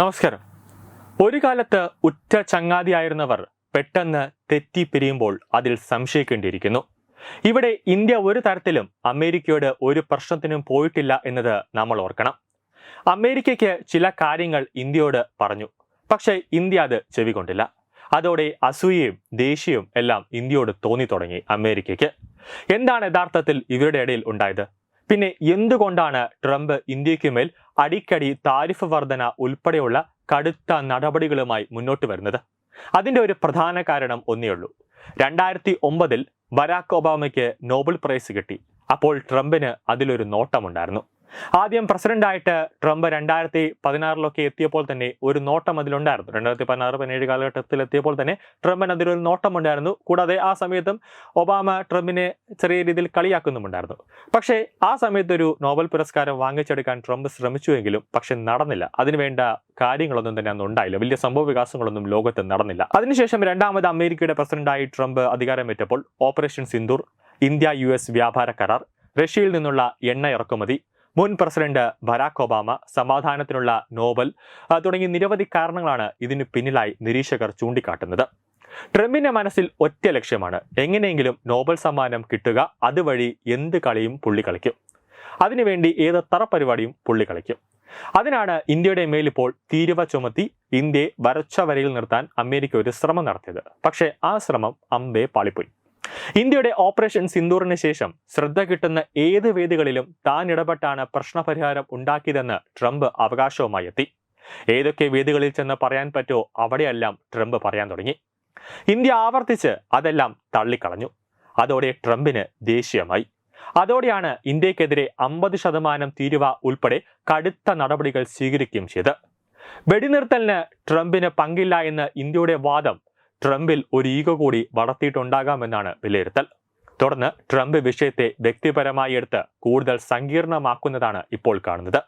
നമസ്കാരം. ഒരു കാലത്ത് ഉറ്റ ചങ്ങാതിയായിരുന്നവർ പെട്ടെന്ന് തെറ്റിപ്പിരിയുമ്പോൾ അതിൽ സംശയിക്കേണ്ടിയിരിക്കുന്നു. ഇവിടെ ഇന്ത്യ ഒരു തരത്തിലും അമേരിക്കയോട് ഒരു പ്രശ്നത്തിനും പോയിട്ടില്ല എന്നത് നമ്മൾ ഓർക്കണം. അമേരിക്കയ്ക്ക് ചില കാര്യങ്ങൾ ഇന്ത്യയോട് പറഞ്ഞു. പക്ഷേ ഇന്ത്യ അത് ചെവികൊണ്ടില്ല. അതോടെ അസൂയയും ദേഷ്യവും എല്ലാം ഇന്ത്യയോട് തോന്നി തുടങ്ങി അമേരിക്കയ്ക്ക്. എന്താണ് യഥാർത്ഥത്തിൽ ഇവരുടെ ഇടയിൽ ഉണ്ടായത്? പിന്നെ എന്തുകൊണ്ടാണ് ട്രംപ് ഇന്ത്യയ്ക്ക് മേൽ അടിക്കടി താരിഫ് വർധന ഉൾപ്പെടെയുള്ള കടുത്ത നടപടികളുമായി മുന്നോട്ട് വരുന്നത്? അതിന്റെ ഒരു പ്രധാന കാരണം ഒന്നേ ഉള്ളൂ. രണ്ടായിരത്തി ഒമ്പതിൽ ബരാക്ക് ഒബാമയ്ക്ക് നോബൽ പ്രൈസ് കിട്ടി. അപ്പോൾ ട്രംപിന് അതിലൊരു നോട്ടമുണ്ടായിരുന്നു. ആദ്യം പ്രസിഡന്റായിട്ട് ട്രംപ് രണ്ടായിരത്തി പതിനാറിലൊക്കെ എത്തിയപ്പോൾ തന്നെ ഒരു നോട്ടം അതിലുണ്ടായിരുന്നു. രണ്ടായിരത്തി പതിനാറ് പതിനേഴ് കാലഘട്ടത്തിൽ എത്തിയപ്പോൾ തന്നെ ട്രംപിന് അതിലൊരു നോട്ടമുണ്ടായിരുന്നു കൂടാതെ ആ സമയത്തും ഒബാമ ട്രംപിനെ ചെറിയ രീതിയിൽ കളിയാക്കുന്നുമുണ്ടായിരുന്നു. പക്ഷേ ആ സമയത്ത് ഒരു നോബൽ പുരസ്കാരം വാങ്ങിച്ചെടുക്കാൻ ട്രംപ് ശ്രമിച്ചുവെങ്കിലും പക്ഷെ നടന്നില്ല. അതിനുവേണ്ട കാര്യങ്ങളൊന്നും തന്നെ അന്ന് ഉണ്ടായില്ല. വലിയ സംഭവ വികാസങ്ങളൊന്നും ലോകത്ത് നടന്നില്ല. അതിനുശേഷം രണ്ടാമത് അമേരിക്കയുടെ പ്രസിഡന്റായി ട്രംപ് അധികാരമേറ്റപ്പോൾ ഓപ്പറേഷൻ സിന്ദൂർ ഇന്ത്യ യു വ്യാപാര കരാർ റഷ്യയിൽ നിന്നുള്ള എണ്ണ ഇറക്കുമതി മുൻ പ്രസിഡന്റ് ബരാക് ഒബാമ സമാധാനത്തിനുള്ള നോബൽ തുടങ്ങിയ തുടങ്ങി നിരവധി കാരണങ്ങളാണ് ഇതിനു പിന്നിലായി നിരീക്ഷകർ ചൂണ്ടിക്കാട്ടുന്നത്. ട്രംപിന്റെ മനസ്സിൽ ഒറ്റ ലക്ഷ്യമാണ് എങ്ങനെയെങ്കിലും നോബൽ സമ്മാനം കിട്ടുക അതുവഴി എന്ത് കളിയും പുള്ളി കളിക്കും. അതിനുവേണ്ടി ഏത് തറപരിപാടിയും പുള്ളി കളിക്കും. അതിനാണ് ഇന്ത്യയുടെ മേലിപ്പോൾ തീരുവ ചുമത്തി ഇന്ത്യയെ വരച്ച വരയിൽ നിർത്താൻ അമേരിക്ക ഒരു ശ്രമം നടത്തിയത്. പക്ഷേ ആ ശ്രമം അമ്പേ പാളിപ്പോയി. ഇന്ത്യയുടെ ഓപ്പറേഷൻ സിന്ദൂറിന് ശേഷം ശ്രദ്ധ കിട്ടുന്ന ഏത് വേദികളിലും താൻ ഇടപെട്ടാണ് പ്രശ്നപരിഹാരം ഉണ്ടാക്കിയതെന്ന് ട്രംപ് അവകാശവുമായി എത്തി ഏതൊക്കെ വേദികളിൽ ചെന്ന് പറയാൻ പറ്റുമോ അവിടെയെല്ലാം ട്രംപ് പറയാൻ തുടങ്ങി. ഇന്ത്യ ആവർത്തിച്ച് അതെല്ലാം തള്ളിക്കളഞ്ഞു. അതോടെ ട്രംപിന് ദേഷ്യമായി. അതോടെയാണ് ഇന്ത്യക്കെതിരെ അമ്പത് ശതമാനം തീരുവ ഉൾപ്പെടെ കടുത്ത നടപടികൾ സ്വീകരിക്കുകയും ചെയ്ത് വെടിനിർത്തലിന് ട്രംപിന് പങ്കില്ല എന്ന ഇന്ത്യയുടെ വാദം ട്രംപിൽ ഒരു ഈഗോ കൂടി വളർത്തിയിട്ടുണ്ടാകാമെന്നാണ് വിലയിരുത്തൽ. തുടർന്ന് ട്രംപ് വിഷയത്തെ വ്യക്തിപരമായി എടുത്ത് കൂടുതൽ സങ്കീർണമാക്കുന്നതാണ് ഇപ്പോൾ കാണുന്നത്.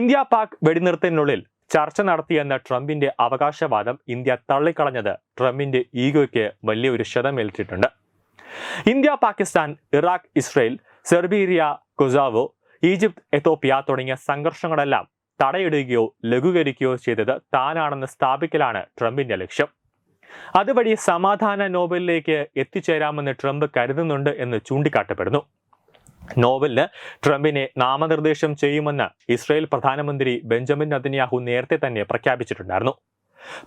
ഇന്ത്യ പാക് വെടിനിർത്തലിനുള്ളിൽ ചർച്ച നടത്തിയെന്ന ട്രംപിന്റെ അവകാശവാദം ഇന്ത്യ തള്ളിക്കളഞ്ഞത് ട്രംപിന്റെ ഈഗോയ്ക്ക് വലിയൊരു ക്ഷതമേൽറ്റിട്ടുണ്ട് India Pakistan Iraq Israel Serbia Kosovo Egypt Ethiopia തുടങ്ങിയ സംഘർഷങ്ങളെല്ലാം തടയിടുകയോ ലഘൂകരിക്കുകയോ ചെയ്തത് താനാണെന്ന് സ്ഥാപിക്കലാണ് ട്രംപിന്റെ ലക്ഷ്യം. അതുവഴി സമാധാന നോബലിലേക്ക് എത്തിച്ചേരാമെന്ന് ട്രംപ് കരുതുന്നുണ്ട് എന്ന് ചൂണ്ടിക്കാട്ടപ്പെടുന്നു. നോവലിന് ട്രംപിനെ നാമനിർദ്ദേശം ചെയ്യുമെന്ന് ഇസ്രയേൽ പ്രധാനമന്ത്രി ബെഞ്ചമിൻ നദന്യാഹു നേരത്തെ തന്നെ പ്രഖ്യാപിച്ചിട്ടുണ്ടായിരുന്നു.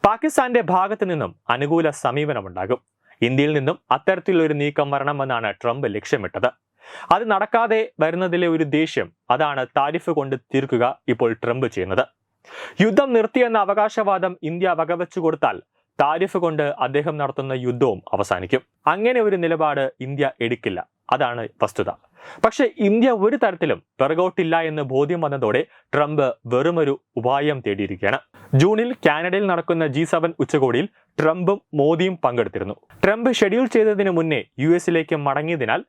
പാകിസ്ഥാന്റെ ഭാഗത്തു നിന്നും അനുകൂല സമീപനമുണ്ടാകും. ഇന്ത്യയിൽ നിന്നും അത്തരത്തിലൊരു നീക്കം വരണമെന്നാണ് ട്രംപ് ലക്ഷ്യമിട്ടത്. അത് നടക്കാതെ വരുന്നതിലെ ഒരു ദേഷ്യം അതാണ് താരിഫ് കൊണ്ട് തീർക്കുക ഇപ്പോൾ ട്രംപ് ചെയ്യുന്നത്. യുദ്ധം നിർത്തിയെന്ന അവകാശവാദം ഇന്ത്യ വകവെച്ചു കൊടുത്താൽ താരിഫ് കൊണ്ട് അദ്ദേഹം നടത്തുന്ന യുദ്ധവും അവസാനിക്കും. അങ്ങനെ ഒരു നിലപാട് ഇന്ത്യ എടുക്കില്ല. അതാണ് വസ്തുത. പക്ഷെ ഇന്ത്യ ഒരു തരത്തിലും പിറകോട്ടില്ല എന്ന് ബോധ്യം വന്നതോടെ ട്രംപ് വെറുമൊരു ഉപായം തേടിയിരിക്കുകയാണ്. ജൂണിൽ കാനഡയിൽ നടക്കുന്ന ജി സെവൻ ഉച്ചകോടിയിൽ ട്രംപും മോദിയും പങ്കെടുത്തിരുന്നു. ട്രംപ് ഷെഡ്യൂൾ ചെയ്തതിന് മുന്നേ യു എസിലേക്ക് മടങ്ങിയതിനാൽ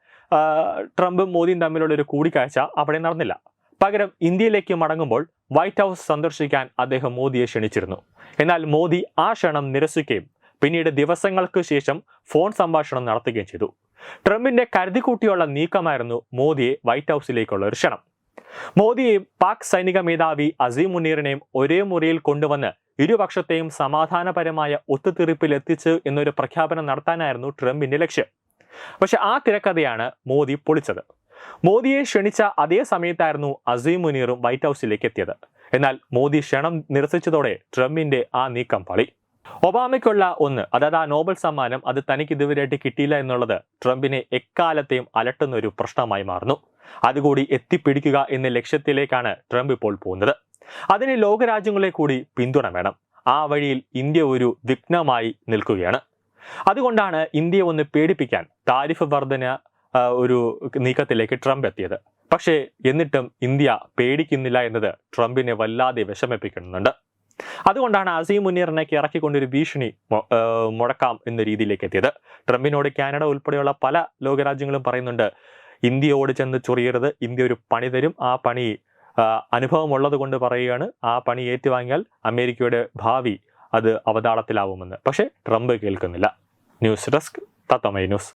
ട്രംപും മോദിയും തമ്മിലുള്ള ഒരു കൂടിക്കാഴ്ച അവിടെ നടന്നില്ല. പകരം ഇന്ത്യയിലേക്ക് മടങ്ങുമ്പോൾ വൈറ്റ് ഹൗസ് സന്ദർശിക്കാൻ അദ്ദേഹം മോദിയെ ക്ഷണിച്ചിരുന്നു. എന്നാൽ മോദി ആ ക്ഷണം നിരസിക്കുകയും പിന്നീട് ദിവസങ്ങൾക്ക് ശേഷം ഫോൺ സംഭാഷണം നടത്തുകയും ചെയ്തു. ട്രംപിന്റെ കരുതിക്കൂട്ടിയുള്ള നീക്കമായിരുന്നു മോദിയെ വൈറ്റ് ഹൗസിലേക്കുള്ള ഒരു ക്ഷണം. മോദിയെയും പാക് സൈനിക മേധാവി അസീം മുനീറിനെയും ഒരേ മുറിയിൽ കൊണ്ടുവന്ന് ഇരുപക്ഷത്തെയും സമാധാനപരമായ ഒത്തുതീർപ്പിൽ എത്തിച്ചു എന്നൊരു പ്രഖ്യാപനം നടത്താനായിരുന്നു ട്രംപിന്റെ ലക്ഷ്യം. പക്ഷെ ആ തിരക്കഥയാണ് മോദി പൊളിച്ചത്. മോദിയെ ക്ഷണിച്ച അതേ സമയത്തായിരുന്നു അസീം മുനീറും വൈറ്റ് ഹൗസിലേക്ക് എത്തിയത് എന്നാൽ മോദി ക്ഷണം നിരസിച്ചതോടെ ട്രംപിന്റെ ആ നീക്കം പളി. ഒബാമയ്ക്കുള്ള ഒന്ന് അതായത് ആ നോബൽ സമ്മാനം അത് തനിക്ക് ഇതുവരെയായിട്ട് കിട്ടിയില്ല എന്നുള്ളത് ട്രംപിനെ എക്കാലത്തെയും അലട്ടുന്ന ഒരു പ്രശ്നമായി മാറുന്നു. അതുകൂടി എത്തിപ്പിടിക്കുക എന്ന ലക്ഷ്യത്തിലേക്കാണ് ട്രംപ് ഇപ്പോൾ പോകുന്നത്. അതിന് ലോകരാജ്യങ്ങളെ കൂടി പിന്തുണ വേണം. ആ വഴിയിൽ ഇന്ത്യ ഒരു വിഘ്നമായി നിൽക്കുകയാണ്. അതുകൊണ്ടാണ് ഇന്ത്യയെ ഒന്ന് പേടിപ്പിക്കാൻ താരിഫ് വർധന ഒരു നീക്കത്തിലേക്ക് ട്രംപ് എത്തിയത്. പക്ഷേ എന്നിട്ടും ഇന്ത്യ പേടിക്കുന്നില്ല എന്നത് ട്രംപിനെ വല്ലാതെ വിഷമിപ്പിക്കുന്നുണ്ട്. അതുകൊണ്ടാണ് അസീം മുനീറിനേക്ക് ഇറക്കിക്കൊണ്ടൊരു ഭീഷണി മുടക്കാം എന്ന രീതിയിലേക്ക് എത്തിയത്. ട്രംപിനോട് കാനഡ ഉൾപ്പെടെയുള്ള പല ലോകരാജ്യങ്ങളും പറയുന്നുണ്ട് ഇന്ത്യയോട് ചെന്ന് ചൊറിയരുത്. ഇന്ത്യ ഒരു പണി തരും. ആ പണി അനുഭവമുള്ളത് കൊണ്ട് പറയുകയാണ്. ആ പണി ഏറ്റുവാങ്ങിയാൽ അമേരിക്കയുടെ ഭാവി അത് അവതാളത്തിലാവുമെന്ന്. പക്ഷേ ട്രംപ് കേൾക്കുന്നില്ല. ന്യൂസ് ഡെസ്ക് തത്തമൈ ന്യൂസ്.